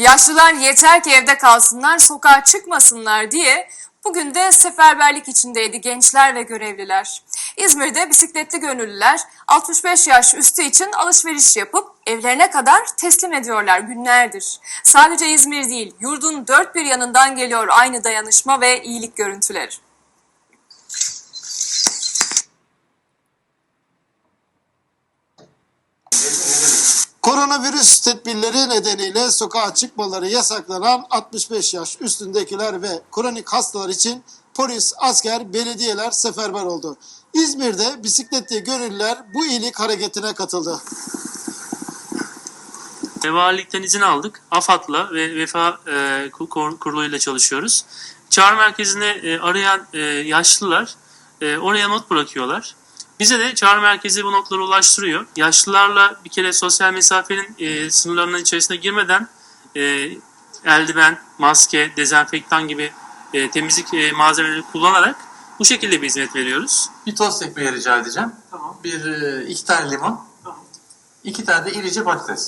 Yaşlılar yeter ki evde kalsınlar, sokağa çıkmasınlar diye bugün de seferberlik içindeydi gençler ve görevliler. İzmir'de bisikletli gönüllüler 65 yaş üstü için alışveriş yapıp evlerine kadar teslim ediyorlar günlerdir. Sadece İzmir değil, yurdun dört bir yanından geliyor aynı dayanışma ve iyilik görüntüleri. Koronavirüs tedbirleri nedeniyle sokağa çıkmaları yasaklanan 65 yaş üstündekiler ve kronik hastalar için polis, asker, belediyeler seferber oldu. İzmir'de bisikletli gönüllüler bu iyilik hareketine katıldı. Valilikten izin aldık. AFAD'la ve Vefa e, Kur- Kur- Kurulu'yla çalışıyoruz. Çağrı merkezine e, arayan e, yaşlılar e, oraya not bırakıyorlar. Bize de çağrı merkezi bu notları ulaştırıyor. Yaşlılarla bir kere sosyal mesafenin e, sınırlarının içerisine girmeden e, eldiven, maske, dezenfektan gibi e, temizlik e, malzemeleri kullanarak bu şekilde bir hizmet veriyoruz. Bir tost ekmeği rica edeceğim. Tamam. Bir e, iki tane limon. Tamam. İki tane de irice patates.